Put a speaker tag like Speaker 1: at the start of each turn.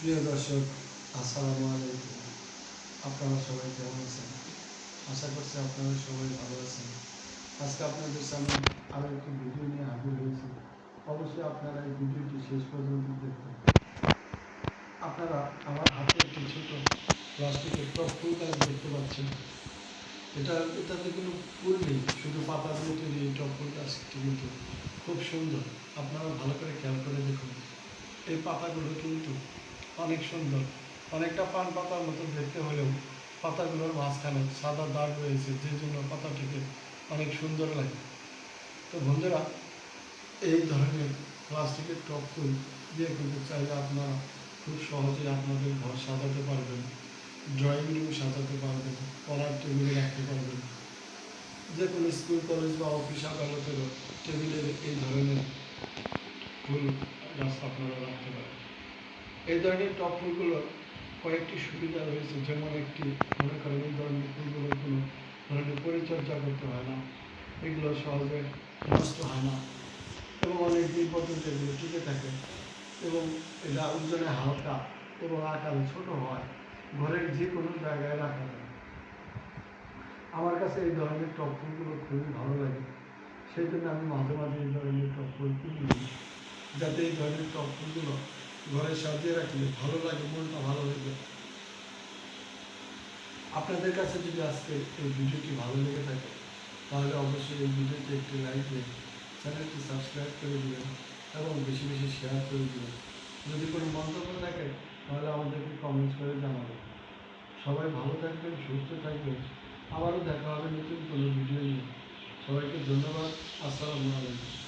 Speaker 1: প্রিয় দর্শক, আসসালামু আলাইকুম। আপনারা সবাই কেমন আছেন? আশা করছি আপনারা সবাই ভালো আছেন। আজকে আপনাদের সামনে আরও একটি ভিডিও নিয়ে হাজির হয়েছি। অবশ্যই আপনারা এই ভিডিওটি শেষ পর্যন্ত দেখবেন। আপনারা আমার হাতে একটি ছোট প্লাস্টিকের টপ ফুল গাছ দেখতে পাচ্ছেন। এটা, এটাতে কোনো ফুল নেই, শুধু পাতা দিয়ে তৈরি এই টপ ফুল গাছটি কিন্তু খুব সুন্দর। আপনারা ভালো করে খেয়াল করে দেখুন। এই পাতাগুলো কিন্তু অনেক সুন্দর। অনেকটা পান পাতার মতো দেখতে হলেও পাতাগুলোর মাঝখানে সাদা দাগ রয়েছে, যে জন্য পাতাটিকে অনেক সুন্দর লাগে। তো বন্ধুরা, এই ধরনের প্লাস্টিকের টপ ফুল দিয়ে কিন্তু চাইলে আপনারা খুব সহজে আপনাদের ঘর সাজাতে পারবেন, ড্রয়িং রুম সাজাতে পারবেন, পড়ার টেবিলে রাখতে পারবেন। যে কোনো স্কুল, কলেজ বা অফিস আদালতেরও টেবিলে এই ধরনের ফুল গাছ আপনারা রাখতে পারেন এই ধরনের টপ কয়েকটি সুবিধা রয়েছে, যেমন একটি, মনে করেন এই ধরনের ফুলগুলোর কোনো ধরনের পরিচর্যা করতে হয় না, এগুলো সহজে নষ্ট হয় না এবং অনেক দিন পর্যন্ত এগুলো টিকে থাকে এবং এটা ওজনে হালকা এবং আকারে ছোট হয়, ঘরের যে কোনো জায়গায় রাখা যায়। আমার কাছে এই ধরনের টপ ফুলগুলো খুবই ভালো লাগে সেই জন্য আমি মাঝে মাঝে এই ধরনের টপ ফুল কিনি যাতে এই ধরনের টপ ফুলগুলো ঘরে সাজিয়ে রাখলে ভালো লাগে, মনটা ভালো হয়ে যায় আপনাদের কাছে যদি আজকে এই ভিডিওটি ভালো লেগে থাকে, তাহলে অবশ্যই এই ভিডিওতে একটি লাইক দিয়ে চ্যানেলটি সাবস্ক্রাইব করে দিবেন এবং বেশি বেশি শেয়ার করে দিবেন। যদি কোনো মন্তব্য থাকে, তাহলে আমাদেরকে কমেন্টস করে জানাবেন। সবাই ভালো থাকবেন, সুস্থ থাকবেন। আবারও দেখা হবে নতুন কোনো ভিডিও নিয়ে। সবাইকে ধন্যবাদ, আসসালামু আলাইকুম।